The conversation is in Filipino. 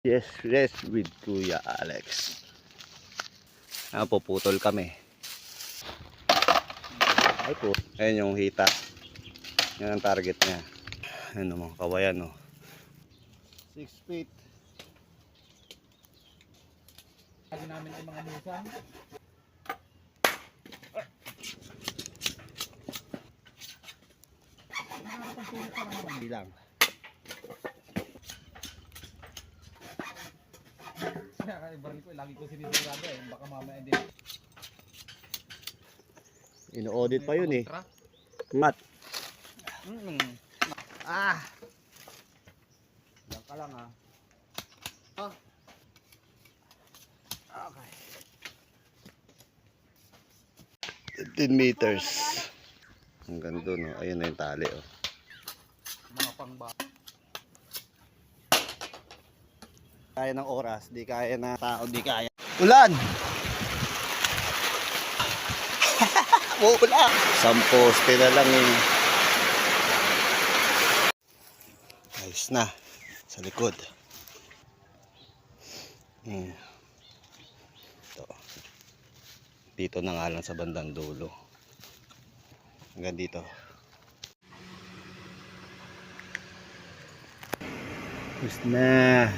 Yes, yes, with Kuya Alex. Ah, puputol kami. Ay po. Ayan yung hita. Yan ang target niya. Ano mga kawayan, no? 6 feet. Lagi namin yung mga musang. Hindi Kaya baril ko, lagi ko sinisigurado eh. Baka mamaya hindi. Ino-audit pa yun eh. Mat. Mm. Ah! Yan ka lang ah. Ah. Okay. 15 meters. Hanggang doon, oh. ayun na yung tali. Oh. Mga pangba. Kaya ng oras, di kaya na tao, di kaya. Ulan! Ulan! Samposte na lang eh. Ayos na. Sa likod. Hmm. Ito. Dito na nga lang sa bandang dulo. Hanggang dito. Ayos na.